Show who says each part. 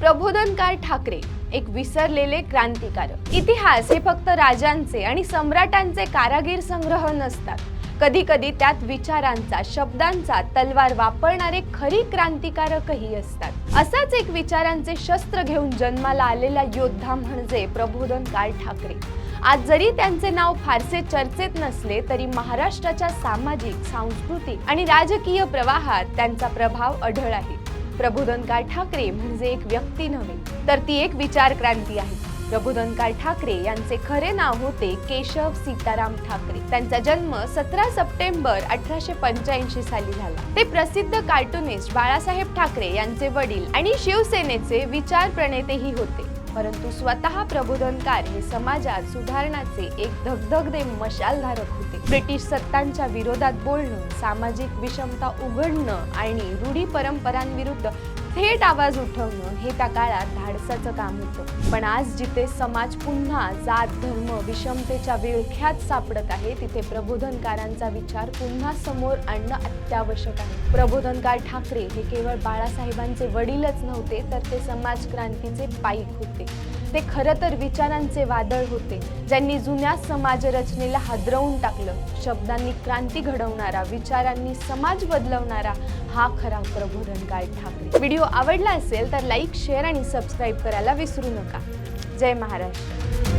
Speaker 1: प्रबोधनकार ठाकरे एक विसरलेले क्रांतिकारक. इतिहास हे फक्त राजांचे आणि सम्राटांचे कारागीर संग्रह नसतात. कधी कधी त्यात विचारांचा शब्दांचा तलवार वापरणारे खरी क्रांतिकारकही असतात. असाच एक विचारांचे शस्त्र घेऊन जन्माला आलेला योद्धा म्हणजे प्रबोधनकार ठाकरे. आज जरी त्यांचे नाव फारसे चर्चेत नसले तरी महाराष्ट्राच्या सामाजिक सांस्कृतिक आणि राजकीय प्रवाहात त्यांचा प्रभाव आढळ आहे. प्रबोधनकार ठाकरे म्हणजे एक व्यक्ती नव्हे तर ती एक विचार क्रांती आहे. प्रबोधनकार ठाकरे यांचे खरे नाव होते केशव सीताराम ठाकरे. त्यांचा जन्म सतरा सप्टेंबर अठराशे पंच्याऐंशी साली झाला. ते प्रसिद्ध कार्टुनिस्ट बाळासाहेब ठाकरे यांचे वडील आणि शिवसेनेचे विचार प्रणेतेही होते. परंतु स्वतः प्रबोधनकार हे समाजात सुधारणाचे एक धगधगदे मशालधारक होते. ब्रिटिश सत्तांच्या विरोधात बोलणं सामाजिक विषमता उघडणं आणि रूढी परंपरांविरुद्ध थेट आवाज उठवणं हे त्या काळात धाडसाचं काम होतं. पण आज जिथे समाज पुन्हा जात धर्म विषमतेच्या विळख्यात सापडत आहे तिथे प्रबोधनकारांचा विचार पुन्हा समोर आणणं अत्यावश्यक आहे. प्रबोधनकार ठाकरे हे केवळ बाळासाहेबांचे वडीलच नव्हते तर ते समाज क्रांतीचे पाईक होते. ते खरं तर विचारांचे वादळ होते. ज्यांनी जुन्या समाजरचनेला हादरवून टाकलं. शब्दांनी क्रांती घडवणारा विचारांनी समाज बदलवणारा हा खरा प्रबोधनकार ठाकरे. व्हिडिओ आवडला असेल तर लाईक शेअर आणि सबस्क्राईब करायला विसरू नका. जय महाराष्ट्र.